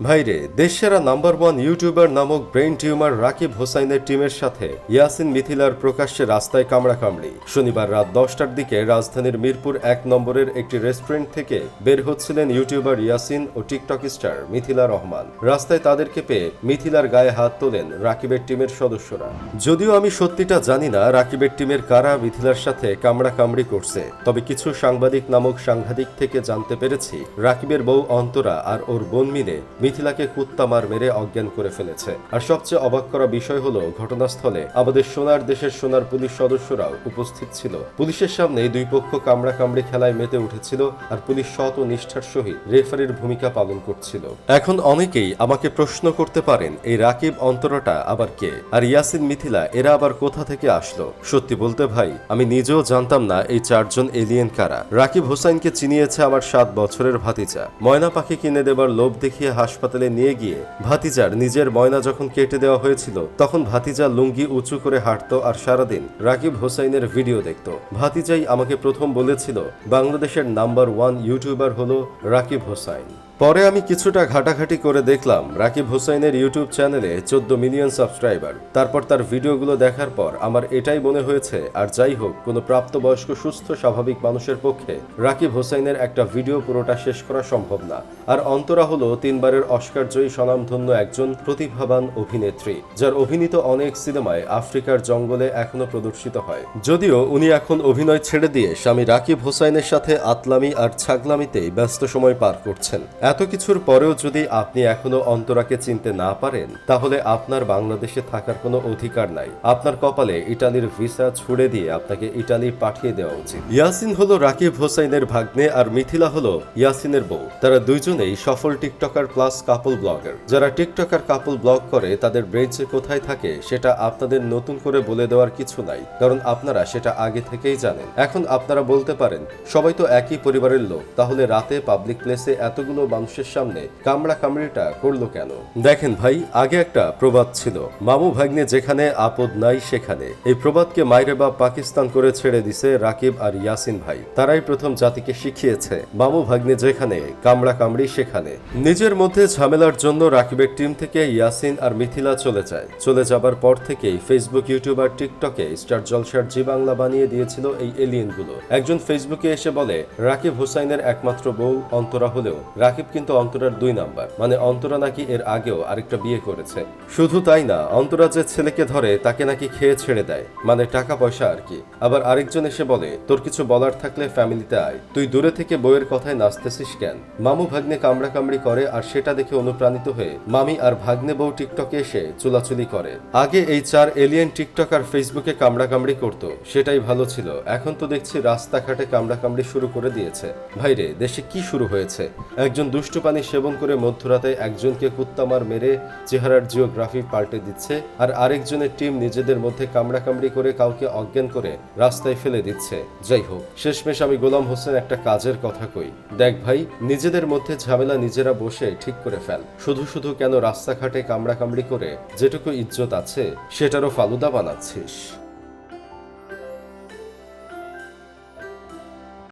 ভাইরে, দেশসেরা number one YouTuber নামক ব্রেন টিউমার রাকিব হোসাইনের টিমের সাথে ইয়াসিন মিথিলার প্রকাশ্যে রাস্তায় কামড়াকামড়ি। শনিবার রাত দশটার দিকে রাজধানীর মিরপুর এক নম্বরের একটি রেস্টুরেন্ট থেকে বের হচ্ছিলেন ইউটিউবার ইয়াসিন ও টিকটক স্টার মিথিলা রহমান। রাস্তায় তাদেরকে পেয়ে মিথিলার গায়ে হাত তোলেন রাকিবের টিমের সদস্যরা। যদিও আমি সত্যিটা জানি না রাকিবের টিমের কারা মিথিলার সাথে কামড়াকামড়ি করছে, তবে কিছু সাংবাদিক নামক সাংঘাতিক থেকে জানতে পেরেছি রাকিবের বউ অন্তরা আর ওর বোন মিলে মিথিলাকে কুত্তা মার মেরে অজ্ঞান করে ফেলেছে। আর সবচেয়ে অবাক করা বিষয় হলো, ঘটনাস্থলে আমাদের সোনার দেশের সোনার পুলিশ সদস্যরাও উপস্থিত ছিল। পুলিশের সামনে দুই পক্ষ কামড়া কামড়ি খেলায় মেতে উঠেছিল আর পুলিশ ও নিষ্ঠার সহিত রেফারির ভূমিকা পালন করছিল। এখন অনেকেই আমাকে প্রশ্ন করতে পারেন, এই রাকিব অন্তরটা আবার কে? আর ইয়াসিন মিথিলা, এরা আবার কোথা থেকে আসলো? সত্যি বলতে ভাই, আমি নিজেও জানতাম না এই চারজন এলিয়েন কারা। রাকিব হোসাইনকে চিনিয়েছে আমার সাত বছরের ভাতিজা। ময়না পাখি কিনে দেবার লোভ দেখিয়ে হাসপাতালে নিয়ে গিয়ে ভাতিজার নিজের ময়না যখন কেটে দেওয়া হয়েছিল, তখন ভাতিজা লুঙ্গি উঁচু করে হাঁটত আর সারাদিন রাকিব হোসাইনের ভিডিও দেখত। ভাতিজাই আমাকে প্রথম বলেছিল, বাংলাদেশের নাম্বার ওয়ান ইউটিউবার হল রাকিব হোসাইন। পরে আমি কিছুটা ঘাটাঘাটি করে দেখলাম রাকিব হোসাইনের ইউটিউব চ্যানেলে চোদ্দ মিলিয়ন সাবস্ক্রাইবার। তারপর তার ভিডিওগুলো দেখার পর আমার এটাই মনে হয়েছে, আর যাই হোক, কোনো প্রাপ্তবয়স্ক, সুস্থ, স্বাভাবিক মানুষের পক্ষে রাকিব হোসাইনের একটা ভিডিও পুরোটা শেষ করা সম্ভব না। আর অন্তরা হলো তিনবারের অস্কার জয়ী স্বনামধন্য একজন প্রতিভাবান অভিনেত্রী, যার অভিনীত অনেক সিনেমায় আফ্রিকার জঙ্গলে এখনও প্রদর্শিত হয়। যদিও উনি এখন অভিনয় ছেড়ে দিয়ে স্বামী রাকিব হোসাইনের সাথে আতলামি আর ছাগলামিতেই ব্যস্ত সময় পার করছেন। এত কিছুর পরেও যদি আপনি এখনও অন্তরাকে চিনতে না পারেন, তাহলে আপনার বাংলাদেশে থাকার কোনো অধিকার নাই। আপনার কপালে ইটালির ভিসা ছুড়ে দিয়ে আপনাকে ইটালি পাঠিয়ে দেওয়া উচিত। ইয়াসিন হলো রাকিব হোসাইনের ভাগ্নে আর মিথিলা হলো ইয়াসিনের বউ। তারা দুইজনেই সফল টিকটকার প্লাস কাপল ব্লগার। যারা টিকটকার কাপল ব্লগ করে, তাদের ব্রেঞ্চে কোথায় থাকে সেটা আপনাদের নতুন করে বলে দেওয়ার কিছু নাই, কারণ আপনারা সেটা আগে থেকেই জানেন। এখন আপনারা বলতে পারেন, সবাই তো একই পরিবারের লোক, তাহলে রাতে পাবলিক প্লেসে এতগুলো মানুষের সামনে কামড়া কামড়িটা করল কেন? দেখেন ভাই, আগে একটা প্রবাদ ছিল। মামু ভাগ্নে যেখানে আপদ নাই সেখানে। এই প্রবাদকে মাইরে বা পাকিস্তান করে ছেড়ে দিছে রাকিব আর ইয়াসিন ভাই। তারাই প্রথম জাতিকে শিখিয়েছে, মামু ভাগ্নে যেখানে, কামড়া কামড়ি সেখানে। নিজের মধ্যে ঝামেলার জন্য রাকিবের টিম থেকে ইয়াসিন আর মিথিলা চলে যায়। চলে যাবার পর থেকেই ফেসবুক ইউটিউব আর টিকটকে স্টার জলসার জি বাংলা বানিয়ে দিয়েছিল এই এলিয়েনগুলো একজন ফেসবুকে এসে বলে, রাকিব হুসাইনের একমাত্র বউ অন্তরা হলেও রাকিব কিন্তু অন্তরার দুই নাম্বার। মানে অন্তরা নাকি এর আগেও আরেকটা বিয়ে করেছে। শুধু তাই না, অন্তরা যে ছেলেকে ধরে তাকে নাকি খেয়ে ছেড়ে দেয়। মানে টাকা পয়সা আর কি। আবার আরেকজন এসে বলে, তোর কিছু বলার থাকলে ফ্যামিলিতে আয়। তুই দূরে থেকে বইয়ের কথায় নাচতেছিস কেন? মামু ভাগ্নে কামড়া কামড়ি করে আর সেটা দেখে অনুপ্রাণিত হয়ে মামি আর ভাগ্নে বউ টিকটকে এসে চুলাচুলি করে। আগে এই চার এলিয়েন টিকটক আর ফেসবুকে কামড়া কামড়ি করতো, সেটাই ভালো ছিল। এখন তো দেখছি রাস্তাঘাটে কামড়া কামড়ি শুরু করে দিয়েছে। ভাইরে, দেশে কি শুরু হয়েছে? একজন দুষ্টু পানি সেবন করে মধ্যরাতে একজনকে কুত্তামার মেরে চেহারার জিওগ্রাফি পাল্টে দিচ্ছে আর আরেকজনের টিম নিজেদের মধ্যে কামড়া কামড়ি করে কাউকে অজ্ঞান করে রাস্তায় ফেলে দিচ্ছে। যাই হোক, শেষমেশ আমি গোলাম হোসেন একটা কাজের কথা কই। দেখ ভাই, নিজেদের মধ্যে ঝামেলা নিজেরা বসে ঠিক করে ফেল। শুধু শুধু কেন রাস্তাঘাটে কামড়া কামড়ি করে যেটুকু ইজ্জত আছে, সেটারও ফালুদা বানাচ্ছিস।